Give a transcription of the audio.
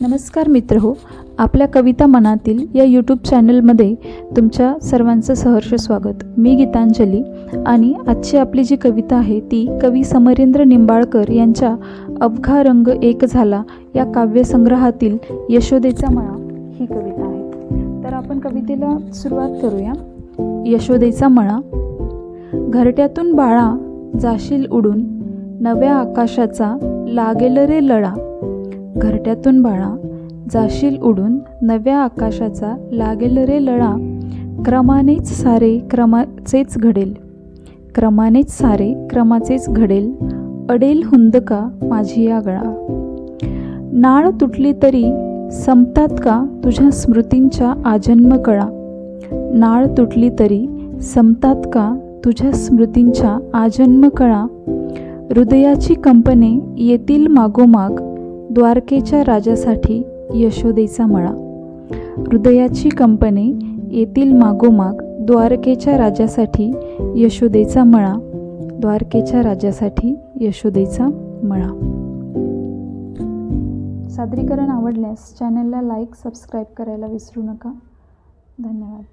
नमस्कार मित्र हो आपल्या कविता मनातील या यूट्यूब चॅनलमध्ये तुमच्या सर्वांचं सहर्ष स्वागत. मी गीतांजली आणि आजची आपली जी कविता आहे ती कवी समरेंद्र निंबाळकर यांच्या अवघा रंग एक झाला या काव्यसंग्रहातील यशोदेचा मळा ही कविता आहे. तर आपण कवितेला सुरुवात करूया. यशोदेचा मळा घरट्यातून बाळा जाशील उडून नव्या आकाशाचा लागेल रे लळा घरट्यातून बाळा जाशील उडून नव्या आकाशाचा लागेल रे लळा. क्रमानेच सारे क्रमाचेच घडेल. क्रमानेच सारे क्रमाचेच घडेल. अडेल हुंदका माझी या गळा. नाळ तुटली तरी संपतात का तुझ्या स्मृतींच्या आजन्म कळा. नाळ तुटली तरी संपतात का तुझ्या स्मृतींच्या आजन्म कळा. हृदयाची कंपने येतील मागोमाग द्वारकेच्या राजासाठी यशोदेचा मळा. हृदयाची कंपने येतील मागोमाग द्वारकेच्या राजासाठी यशोदेचा मळा द्वारकेच्या राजासाठी यशोदेचा मळा. सादरीकरण आवडल्यास चॅनलला लाईक सबस्क्राईब करायला विसरू नका. धन्यवाद.